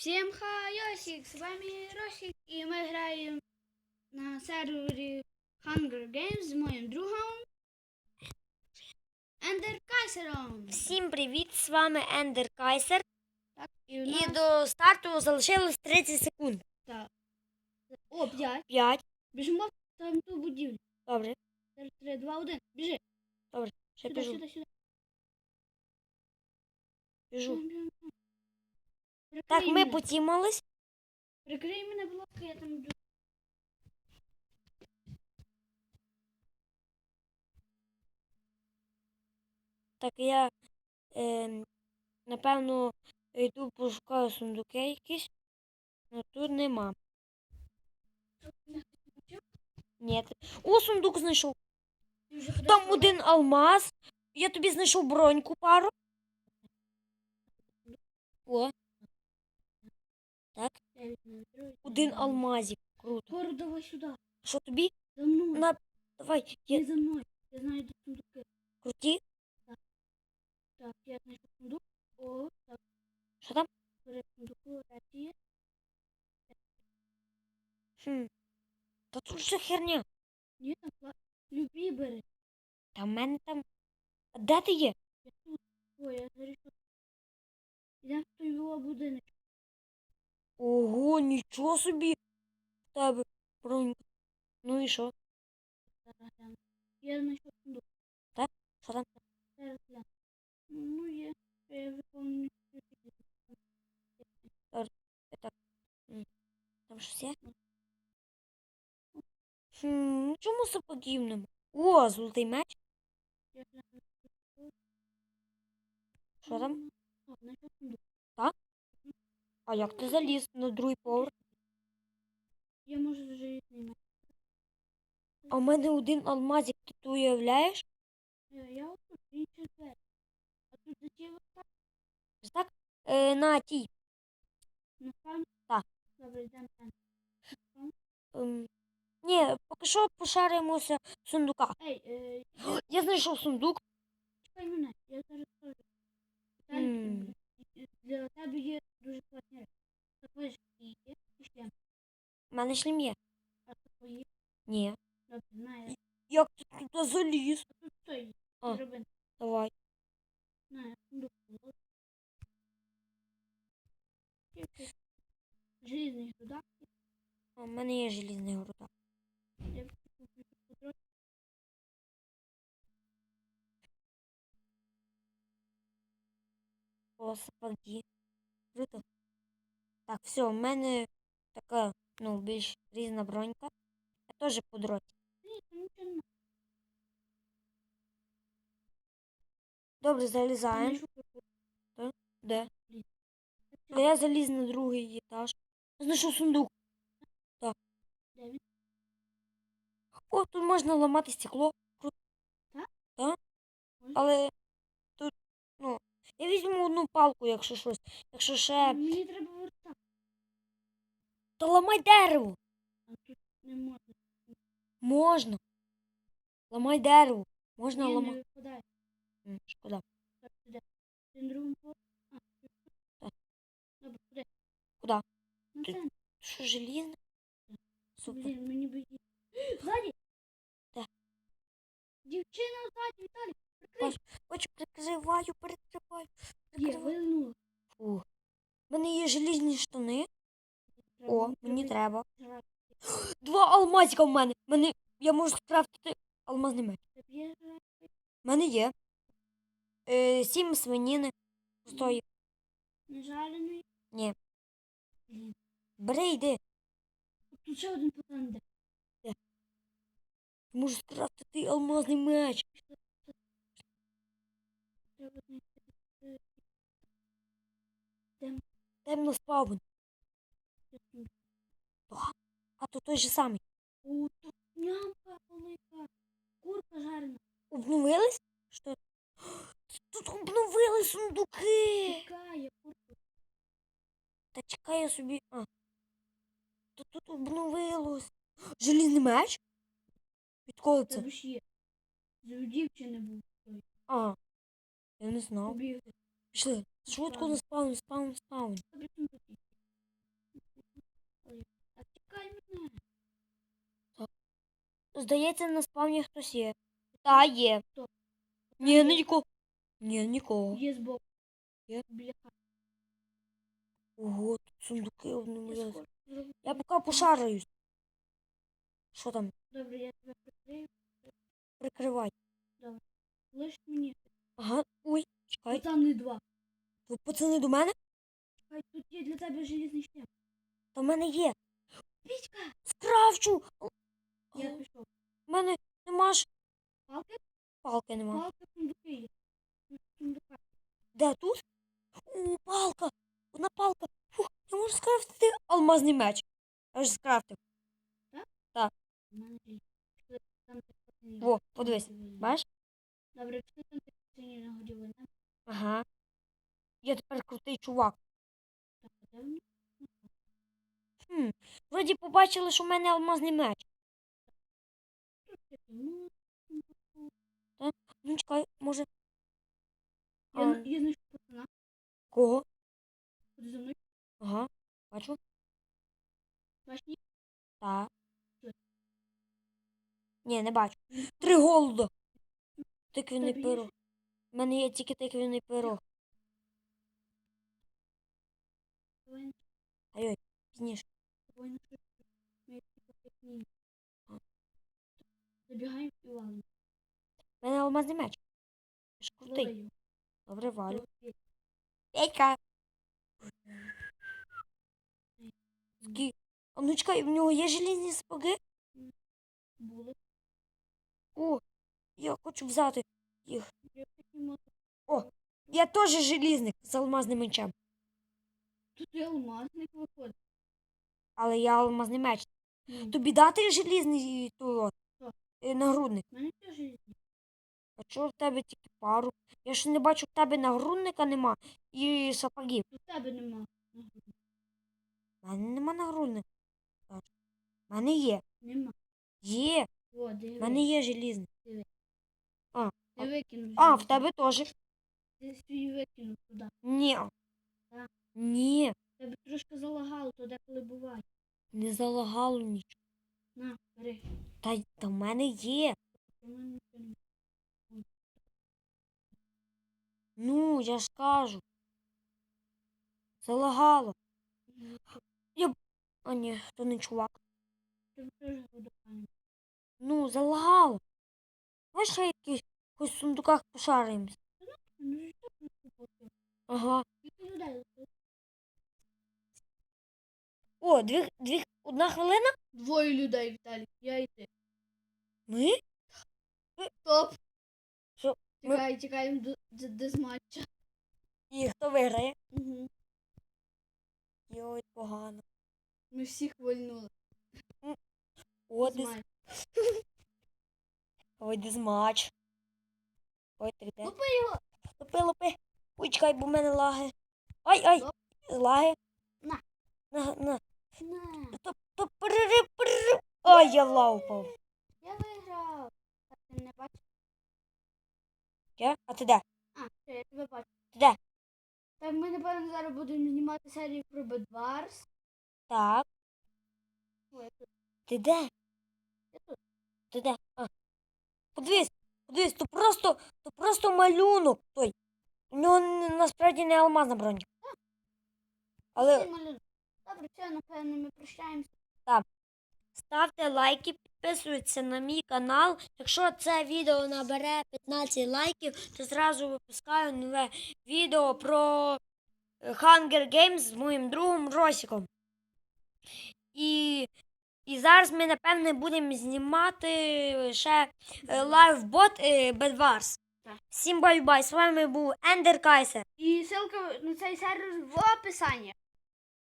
Всем хайосик, с вами Росик, и мы играем на сервере Hunger Games с моим другом Ендер Кайсером. Всім привіт! З вами Ендер Кайсер. Так, і у І до старту залишилось 30 секунд. Так. О, 5. 5. Біжимо в там ту будівлю. Добре, 3, 2, 1. Біжи. ще Сюди, біжу. сюди, сюди. біжу. Так, ми потімались. Прикрий мене, ласка, я там йду. Так я е, напевно йду пошукаю сундуки якісь. Ну тут нема. Ні. О, сундук знайшов. Там один алмаз. Я тобі знайшов броньку пару. О. Так, Я візьму другий. Один алмазик. Круто. Гору, давай сюди. Що тобі? За мною. На, давай, Не є за мною. Я знаю, де сундуки. круті. Так, я знайшов сундук. О, так, Що там? перед сундуку рація. Хм. Та тут же херня. Ні, там кла... Любі бери. Та в мене там. А де ти є? Я тут. Ой, я зарішив. Ідемо в той його будинок. Ого, нічого собі. Тебе бронька. Ну і що? Я знайшов сундук. Що там? Ну, є. Я виповню. Там щось є? Хм, ну чому сапогів нема? О, золотий меч. Що там? Знайшов сундук. А як ти заліз на другий поверх? Я можу залізний меч. А в мене один алмазик, ти тут уявляєш? Е, Я інші двері. А тут зачем так? Так? Е, на тій. На спавні? Так. Добре, йдемо там. Ем, ні, поки що пошаримося в сундука. Ей, е, Я знайшов сундук. чекай мене, я зараз скажу. Для тебе є У мене шлем є. А такої, Ні. добре, знає. Як ти туди заліз? А тут що є? А. Драбин. Давай. Було. Є Желізний грудак. А, в мене є желізний груда. Я. О, сапоги. Круто. Так, все, в мене така, ну, більш різна бронька. Я теж по дроті. Ні, там нічого нема. Добре, залізаємо. Де? А я заліз на другий етаж. Знайшов сундук. Він? О, тут можна ламати стекло. Так? Так. Але тут, ну, я візьму одну палку, якщо щось. Якщо ще. Мені треба верстак. Та ламай дерево. А тут не можна. Можна. Ламай дерево. Можна Ні, ламати. Шкода. Сюди. Ти. Що желізне? Супер. Блін, мені би. Ззаді! Дівчина ззаді, Прикрий! Ось прикриваю, перекриваю. Прикриваю. У мене є желізні штани. О, мені треба. Два алмазика в мене. Мене. Я можу скрафтити алмазний меч. У мене є. Е, сім свиніни. Пустої. Не жареної? Ні. Бери йди. Тут ще один йде. Можу скрафтити алмазний меч. Треба знайти. Темно спавн. А то той же самий. О, тут нямка велика. Курка жарена. Обновились? Що? Тут обновили сундуки. Тікає, курка. Та чекай я собі. А. То тут обновилось. Желізний меч? Відколи це? Тебе ж є. З у дівчини був. А. Я не знав. Пішли. Швидко на спаун, спаун, спаун. Здається, на спавні хтось є. Та є. Ні, не нікого. Ні, нікого. Є збоку. Є? Бляха. Ого, тут сундуки одному лезу. Я поки пошараюсь. Що там? Добре, я тебе прикрию. Прикривай. Добре. Лиш мені. Ага, Чекай. Пацани два. Ви пацани до мене? Чекай, тут є для тебе желізний шлем. Та в мене є. Пічка! Скрафчу! Я пішов. У мене нема ж Палки? палки нема. Палки сундуки є. Сундука. Де тут? О, палка! Одна палка. Фух, я можу скрафтити алмазний меч. Я вже скрафтив. У мене є. Там. Во, подивись. Бачиш? Добре, пішли там пацанів нагодівельні. Ага. Я тепер крутий чувак. Так? Хм. Вроді побачили, що в мене алмазний меч. Такі, ну, чекай, може. Я, А, я знайшов пацана. кого? Ходи за мною. Ага. Бачу. Бачиш, ні? Так. Ні, не бачу. Три голода. Тиквіний Тобі є пирог. У мене є тільки тиквіний пирог. Ай-ой, пізніше. Забігаємо і валимо. У мене алмазний меч. Крутий. Добре, валю. Петька. Гі- А ну чекай, в нього є желізні сапоги? Були. О, я хочу взяти їх. Мотор. Я теж желізник з алмазним мечем. Тут і алмазник виходить. Але я алмазний меч. Ну, Тобі дати желізний от, Що? е, нагрудник? в мене теж. А чого в тебе тільки пару? Я ж не бачу, в тебе нагрудника нема і сапогів. У тебе нема. У мене нема нагрудника. У мене є. Нема. Є. У мене є желізний. Ти викинув. А, в тебе теж. Ти свій викинув туди. Ні. Так. Ні. Тебе трошки залагало, то деколи буває. Не залагало нічого. На, бери. Та, та в мене є. Ну, я ж кажу. Залагало. Ну, А ні, то не чувак. Ну, залагало. Давай ще якийсь хоч в сундуках пошаримось. Ага. О, дві, дві, одна хвилина? Двоє людей, Віталій. Я і ти. Ми? Топ. Що? Ми- Тікай, тікаємо до, до, до матча. І хто виграє? Угу. Йой, погано. Ми всіх вольнули. О, З дис... Ой, дизмач. Ой, ти де? Лупи його. Лупи, лупи. Ой, чекай, бо в мене лаги. Ай, ай, лаги. На. На, на. На. То, то перерив, перерив. Ай, я лаупав. Я виграв. А ти не бачиш? Я? А ти де? А, все, я тебе бачу. Ти де? Так, ми, напевно, зараз будемо знімати серію про Bedwars. Так. Ой, я тут. Ти де? Я тут. Ти де? А. Подивись, подивись, то просто, то просто малюнок той. У нього насправді не алмазна броня. Але. Добре, все, напевно, ми прощаємося. Так. ставте лайки, підписуйтесь на мій канал. Якщо це відео набере 15 лайків, то зразу випускаю нове відео про е, Hunger Games з моїм другом Росіком. І, і зараз ми, напевне, будемо знімати ще е, лайвбот Бедварс. Всім бай-бай! З вами був Ендер Кайсер. І ссылка на цей сервер в описанні.